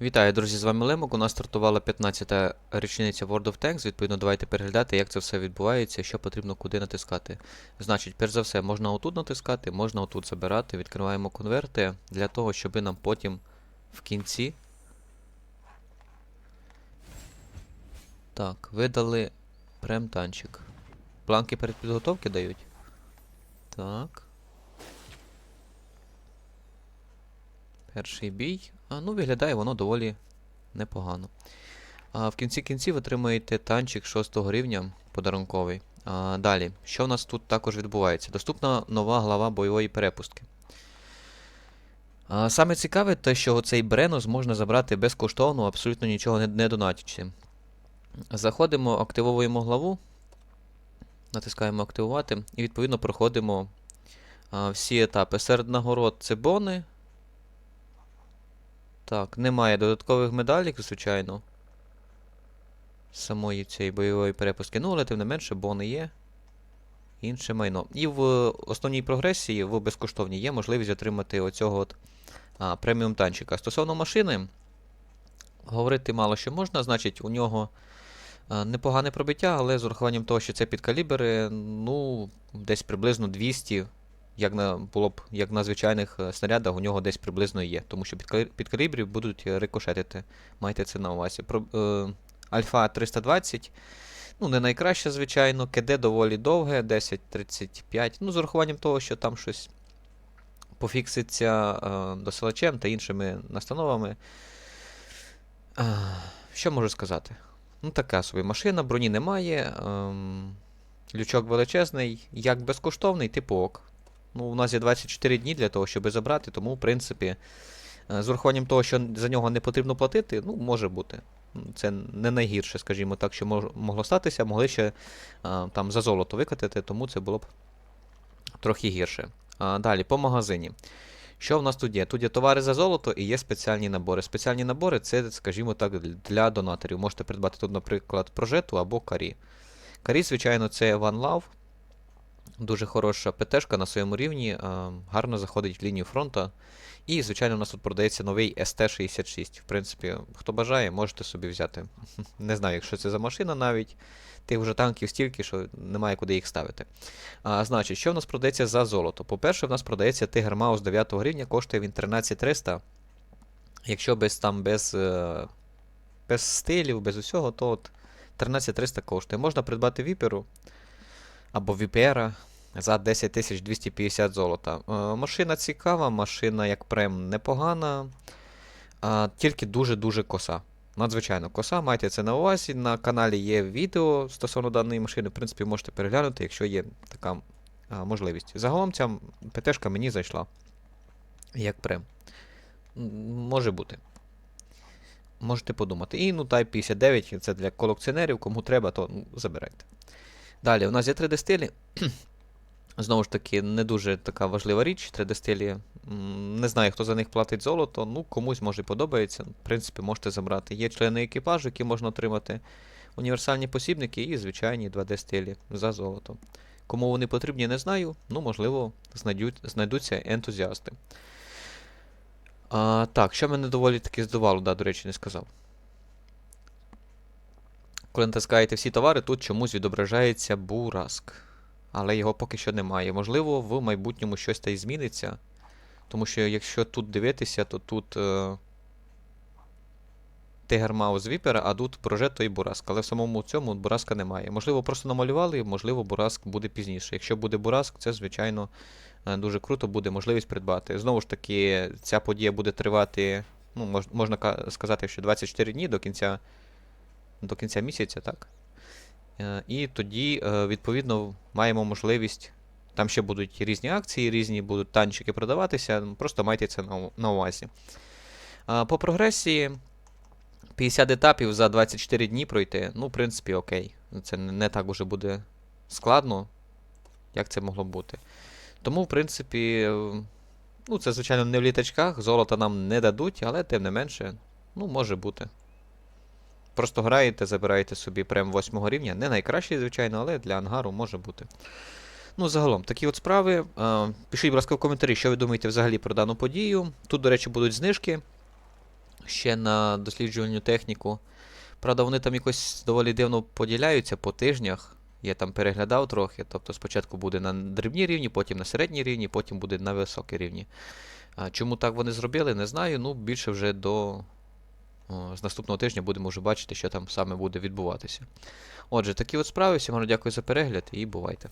Вітаю, друзі, з вами Лемок. У нас стартувала 15-та річниця World of Tanks. Відповідно, давайте переглядати, як це все відбувається, що потрібно куди натискати. Значить, перш за все, можна отут натискати, можна отут забирати. Відкриваємо конверти для того, щоб нам потім в кінці. Так, видали прем-танчик. Планки перед підготовки дають. Так. Перший бій. А, ну, виглядає воно доволі непогано. А, в кінці кінців отримаєте танчик 6 рівня подарунковий. А, далі, що в нас тут також відбувається? Доступна нова глава бойової перепустки. А, саме цікаве, те, що цей Бренус можна забрати безкоштовно, абсолютно нічого не, не донатячи. Заходимо, активовуємо главу, натискаємо активувати і відповідно проходимо а, всі етапи. Серед нагород це бони. Так, немає додаткових медалік, звичайно. Самої цієї бойової перепустки. Ну, але тим не менше, бони є. Інше майно. І в основній прогресії, в безкоштовній, є можливість отримати оцього от а, преміум танчика. Стосовно машини, говорити мало що можна, значить, у нього а, непогане пробиття, але з урахуванням того, що це підкалібри, ну, десь приблизно 200 як на було б як на звичайних е, снарядах, у нього десь приблизно є. Тому що під, калібрів будуть е, рикошетити. Майте це на увазі. Про, е, Альфа 320. Ну, не найкраще, звичайно. КД доволі довге, 10-35. Ну, з урахуванням того, що там щось пофікситься е, досилачем та іншими настановами. А, що можу сказати? Ну, така собі машина, броні немає. Ем, лючок величезний, як безкоштовний, типу ок. Ну, у нас є 24 дні для того, щоб забрати, тому, в принципі, е, з урахуванням того, що за нього не потрібно платити, ну, може бути. Це не найгірше, скажімо так, що могло статися, могли ще а, там за золото викатити, тому це було б трохи гірше. Далі, по магазині. Що в нас тут є? Тут є товари за золото і є спеціальні набори. Спеціальні набори це, скажімо так, для донаторів. Можете придбати тут, наприклад, прожету або карі. Карі, звичайно, це One Love. Дуже хороша ПТшка на своєму рівні, гарно заходить в лінію фронту. І, звичайно, у нас тут продається новий ST66. В принципі, хто бажає, можете собі взяти. Не знаю, якщо це за машина навіть. Тих вже танків стільки, що немає куди їх ставити. А, Значить, що в нас продається за золото? По-перше, в нас продається Tiger Mouse 9 рівня, коштує він 13300. Якщо без там без, е, без стилів, без усього, то от 13300 коштує. Можна придбати віперу або Віпера за 10 250 золота. Е, машина цікава, машина як прем непогана, тільки дуже-дуже коса. Надзвичайно коса, майте це на увазі. На каналі є відео стосовно даної машини. В принципі, можете переглянути, якщо є така а, можливість. Загалом ця ПТшка мені зайшла. Як прем. Може бути. Можете подумати. І ну Type 59 це для колекціонерів, кому треба, то ну, забирайте. Далі, у нас є 3D стилі. Знову ж таки, не дуже така важлива річ. 3D стилі. Не знаю, хто за них платить золото. Ну, комусь може подобається. В принципі, можете забрати. Є члени екіпажу, які можна отримати. Універсальні посібники і звичайні 2D стилі за золото. Кому вони потрібні, не знаю. Ну, можливо, знайдуть, знайдуться ентузіасти. А, так, що мене доволі таки здивувало, да, до речі, не сказав. Коли натискаєте всі товари, тут чомусь відображається бураск. Але його поки що немає. Можливо, в майбутньому щось та й зміниться. Тому що якщо тут дивитися, то тут е, Тигер Маус Віпера, а тут прожето і Бураск. Але в самому цьому Бураска немає. Можливо, просто намалювали, можливо, Бураск буде пізніше. Якщо буде Бураск, це, звичайно, е, дуже круто, буде можливість придбати. Знову ж таки, ця подія буде тривати, ну, мож, можна сказати, що 24 дні до кінця, до кінця місяця, так? Е, І тоді, е, відповідно, маємо можливість. Там ще будуть різні акції, різні будуть танчики продаватися. Просто майте це на, увазі. По прогресії 50 етапів за 24 дні пройти. Ну, в принципі, окей. Це не, так уже буде складно, як це могло бути. Тому, в принципі, е, ну, це, звичайно, не в літачках, золота нам не дадуть, але тим не менше, ну, може бути. Просто граєте, забираєте собі прем 8 рівня. Не найкращий, звичайно, але для ангару може бути. Ну, загалом, такі от справи. Е, Пишіть, будь ласка, в коментарі, що ви думаєте взагалі про дану подію. Тут, до речі, будуть знижки. ще на досліджувальну техніку. Правда, вони там якось доволі дивно поділяються по тижнях. Я там переглядав трохи. Тобто спочатку буде на дрібній рівні, потім на середній рівні, потім буде на високій рівні. Чому так вони зробили, не знаю. Ну, більше вже до з наступного тижня будемо вже бачити, що там саме буде відбуватися. Отже, такі от справи. Всім дякую за перегляд і бувайте.